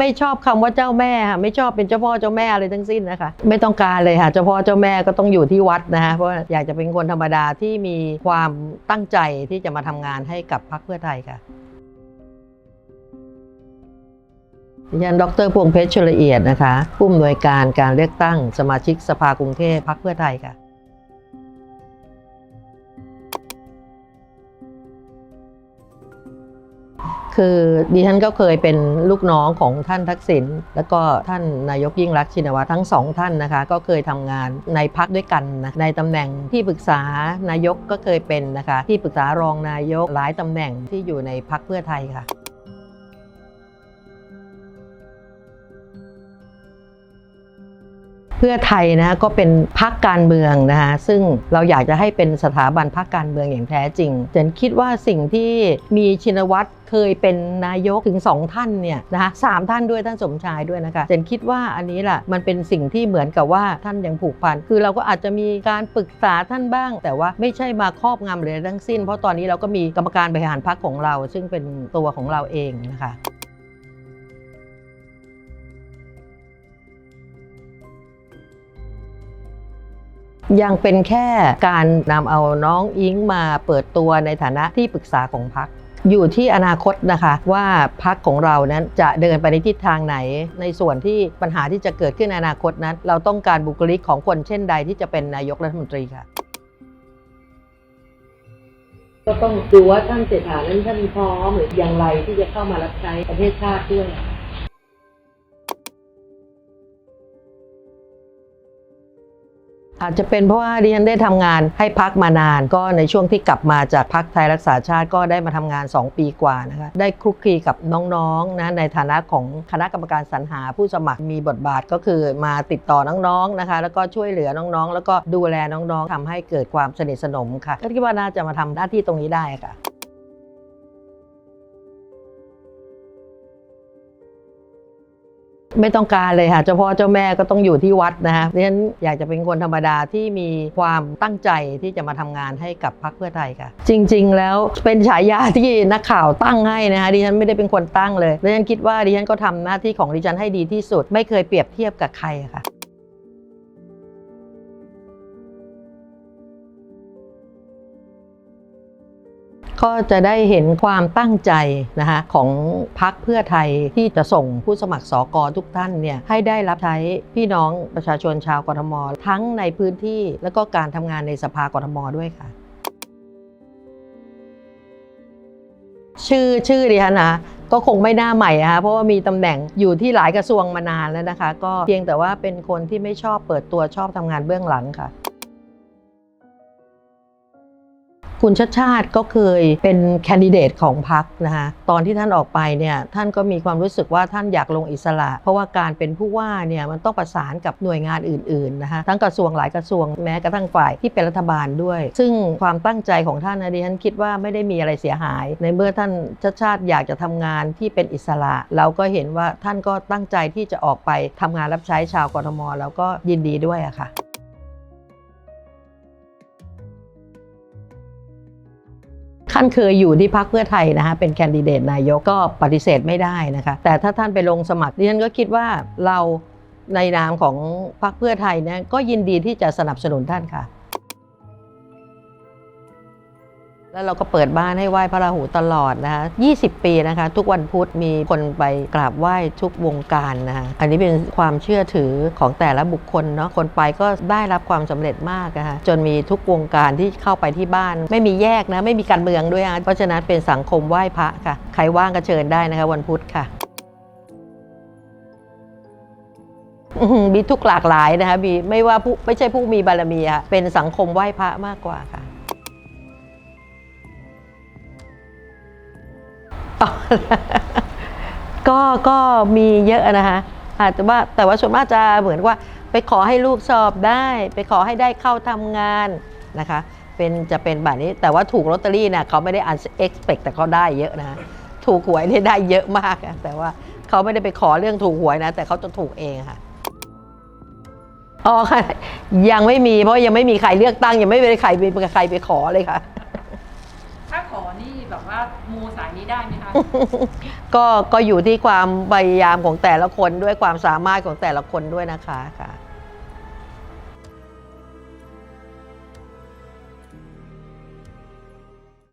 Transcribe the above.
ไม่ชอบคำว่าเจ้าแม่ค่ะไม่ชอบเป็นเจ้าพ่อเจ้าแม่อะไรทั้งสิ้นนะคะไม่ต้องการเลยค่ะเจ้าพ่อเจ้าแม่ก็ต้องอยู่ที่วัดนะคะเพราะอยากจะเป็นคนธรรมดาที่มีความตั้งใจที่จะมาทำงานให้กับพรรคเพื่อไทยค่ะดิฉันดรพวงเพชรชลเอียดนะคะผู้อำนวยการการเลือกตั้งสมาชิกสภากรุงเทพพรรคเพื่อไทยค่ะ คือดิฉันก็เคยเป็นลูกน้องของท่านทักษิณแล้วก็ท่านนายกยิ่งรักชินวัตรทั้งสองท่านนะคะ ก็เคยทำงานในพักด้วยกันนะในตำแหน่งที่ปรึกษานายกก็เคยเป็นนะคะ ที่ปรึกษารองนายกหลายตำแหน่งที่อยู่ในพักเพื่อไทยค่ะเพื่อไทยนะก็เป็นพักการเมืองนะคะซึ่งเราอยากจะให้เป็นสถาบันพักการเมืองอย่างแท้จริงฉันคิดว่าสิ่งที่มีชินวัตร เคยเป็นนายกถึงสองท่านเนี่ยนะคะสามท่านด้วยท่านสมชายด้วยนะคะฉันคิดว่าอันนี้แหละมันเป็นสิ่งที่เหมือนกับว่าท่านยังผูกพัน คือเราก็อาจจะมีการปรึกษาท่านบ้าง แต่ว่าไม่ใช่มาครอบงำเลยทั้งสิ้น เพราะตอนนี้เราก็มีกรรมการบริหารพักของเรา ซึ่งเป็นตัวของเราเองนะคะยังเป็นแค่การนำเอาน้องอิงมาเปิดตัวในฐานะที่ปรึกษาของพัก อยู่ที่อนาคตนะคะว่าพักของเรานั้นจะเดินไปในทิศทางไหน ในส่วนที่ปัญหาที่จะเกิดขึ้นในอนาคตนั้น เราต้องการบุคลิกของคนเช่นใดที่จะเป็นนายกรัฐมนตรีค่ะ ก็ต้องดูว่าท่านเศรษฐานั้นท่านพร้อมหรืออย่างไรที่จะเข้ามารับใช้ประเทศชาติด้วย อาจจะเป็นเพราะว่าดิฉันได้ทำงานให้พักมานาน ก็ในช่วงที่กลับมาจากพักไทยรักษาชาติก็ได้มาทำงาน 2 ปีกว่านะคะได้คลุกคลีกับน้องๆนะในฐานะของคณะกรรมการสรรหาผู้สมัครมีบทบาทก็คือมาติดต่อน้องๆนะคะ แล้วก็ช่วยเหลือน้องๆ แล้วก็ดูแลน้องๆทำให้เกิดความสนิทสนมค่ะก็คิดว่าน่าจะมาทำหน้าที่ตรงนี้ได้ค่ะ ไม่ต้องการเลยค่ะเจ้าพ่อเจ้าแม่ก็ต้องอยู่ที่วัดนะคะเพราะฉะนั้นอยากจะเป็นคนธรรมดาที่มีความตั้งใจที่จะมาทำงานให้กับพรรคเพื่อไทยค่ะ จริง ๆ แล้วเป็นฉายาที่นักข่าวตั้งให้นะคะดิฉันไม่ได้เป็นคนตั้งเลยดิฉันคิดว่าดิฉันก็ทำหน้าที่ของดิฉันให้ดีที่สุด ไม่เคยเปรียบเทียบกับใครค่ะ ก็จะได้เห็นความตั้งใจนะคะของพักเพื่อไทยที่จะส่งผู้สมัครสอกอทุกท่านเนี่ยให้ได้รับใช้พี่น้องประชาชนชาวกทม ทั้งในพื้นที่และก็การทำงานในสภากทมด้วยค่ะ ชื่อชื่อดิฉันนะก็คงไม่น่าใหม่นะคะเพราะว่ามีตำแหน่งอยู่ที่หลายกระทรวงมานานแล้วนะคะ ก็เพียงแต่ว่าเป็นคนที่ไม่ชอบเปิดตัวชอบทำงานเบื้องหลังค่ะ คุณชัดชาติก็เคยเป็นแคนดิเดตของพรรคนะคะตอนที่ท่านออกไปเนี่ยท่านก็มีความรู้สึกว่าท่านอยากลงอิสระ เพราะว่าการเป็นผู้ว่าเนี่ยมันต้องประสานกับหน่วยงานอื่นๆนะคะทั้งกระทรวงหลายกระทรวงแม้กระทั่งฝ่ายที่เป็นรัฐบาลด้วย ซึ่งความตั้งใจของท่านนะดิฉันคิดว่าไม่ได้มีอะไรเสียหาย ในเมื่อท่านชัดชาติอยากจะทำงานที่เป็นอิสระ เราก็เห็นว่าท่านก็ตั้งใจที่จะออกไปทำงานรับใช้ชาวกรทมแล้วก็ยินดีด้วยอะค่ะานเคยอยู่ที่พรรคเพื่อไทยนะคะเป็นแคนดิเดตนายกก็ปฏิเสธไม่ได้นะคะแต่ถ้าท่านไปลงสมัครดิฉันก็คิดว่าเราในนามของพรรคเพื่อไทยเนี่ยก็ยินดีที่จะสนับสนุนท่านค่ะ แล้วเราก็เปิดบ้านให้ไหว้พระราหูตลอดนะคะ 20 ปีนะคะ ทุกวันพุธมีคนไปกราบไหว้ทุกวงการนะคะ อันนี้เป็นความเชื่อถือของแต่ละบุคคลเนาะ คนไปก็ได้รับความสำเร็จมากนะคะ จนมีทุกวงการที่เข้าไปที่บ้าน ไม่มีแยกนะ ไม่มีการเมืองด้วยนะเพราะฉะนั้นเป็นสังคมไหว้พระค่ะ ใครว่างก็เชิญได้นะคะ วันพุธค่ะมีทุกหลากหลายนะคะมีไม่ว่าผู้ไม่ใช่ผู้มีบารมีอะเป็นสังคมไหว้พระมากกว่าค่ะ อ๋อก็ก็มีเยอะนะคะอาจจะว่าแต่ว่าส่วนมากจะเหมือนว่าไปขอให้ลูกสอบได้ ไปขอให้ได้เข้าทำงานนะคะเป็นจะเป็นแบบนี้แต่ว่าถูกลอตเตอรี่นี่ยเขาไม่ได้อันเอ็กซ์เพแต่เขาได้เยอะนะถูกหวยนี่ได้เยอะมากแต่ว่าเขาไม่ได้ไปขอเรื่องถูกหวยนะ แต่เขาจะถูกเองค่ะอ๋อค่ะ ยังไม่มีเพราะยังไม่มีใครเลือกตั้งยังไม่มีใครมีใครไปขอเลยค่ะ ถ้าขอนี่แบบว่ามู นี้ได้ไหมคะ ก็ก็อยู่ที่ความพยายามของแต่ละคนด้วยความสามารถของแต่ละคนด้วยนะคะค่ะ